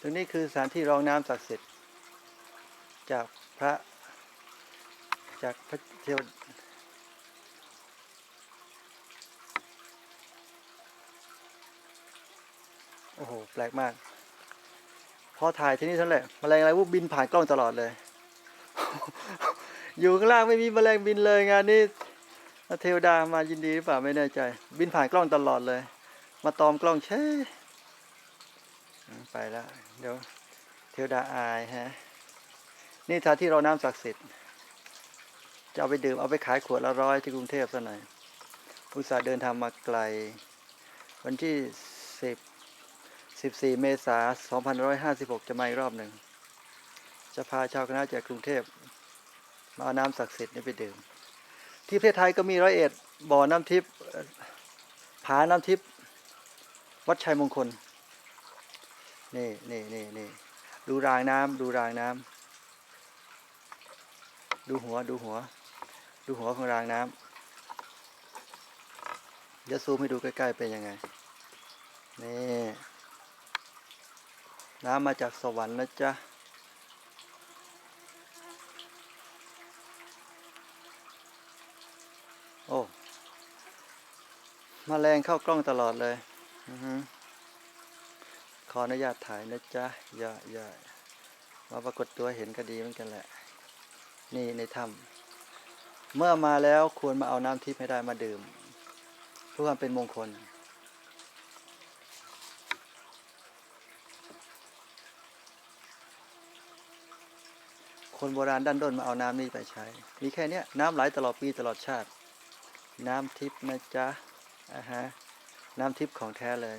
ตรงนี้คือสถานที่รองน้ำศักดิ์สิทธิ์จากพระจากพระเทวโอ้โห แปลกมาก พอถ่ายที่นี่เท่านั้นแหละแมลงอะไรวุบบินผ่านกล้องตลอดเลย อยู่ข้างล่างไม่มีแมลงบินเลยงานนี้เทวดามายินดีหรือเปล่าไม่แน่ใจ บินผ่านกล้องตลอดเลย มาตอมกล้องเช่ ไปแล้ว เดี๋ยวเทวดาอายฮะ นี่ท่าที่เราน้ำศักดิ์สิทธิ์ จะเอาไปดื่มเอาไปขายขวดละร้อยที่กรุงเทพซะหน่อยอุตส่าห์เดินทางมาไกล วันที่สิบสิบสี่เมษาสองพันร้อยห้าสิบหกจะมาอีกรอบหนึ่ง จะพาชาวคณะจากกรุงเทพมาเอาน้ำศักดิ์สิทธิ์นี้ไปดื่ม ที่ประเทศไทยก็มีร้อยเอ็ดบ่อน้ำทิพย์ผาน้ำทิพย์วัดชัยมงคล นี่นี่นี่นี่ดูรางน้ำดูรางน้ำดูหัวดูหัว ดูหัวของรางน้ำเดี๋ยวซูมให้ดูใกล้ๆเป็นยังไงนี่น้ำมาจากสวรรค์นะจ๊ะโอ้มาแมลงเข้ากล้องตลอดเลย อือฮึ ออนุญาตถ่ายนะจ๊ะย่าอย่ามาปรากฏตัวเห็นก็ดีเหมือนกันแหละ นี่ในถ้ำเมื่อมาแล้วควรมาเอาน้ำทิพย์ให้ได้มาดื่มเพื่อความเป็นมงคลคนโบราณดันด้นมาเอาน้ำนี่ไปใช้ มีแค่เนี้ยน้ำไหลตลอดปีตลอดชาติ น้ำทิพย์นะจ๊ะอ่าฮะ น้ำทิพย์ของแท้เลย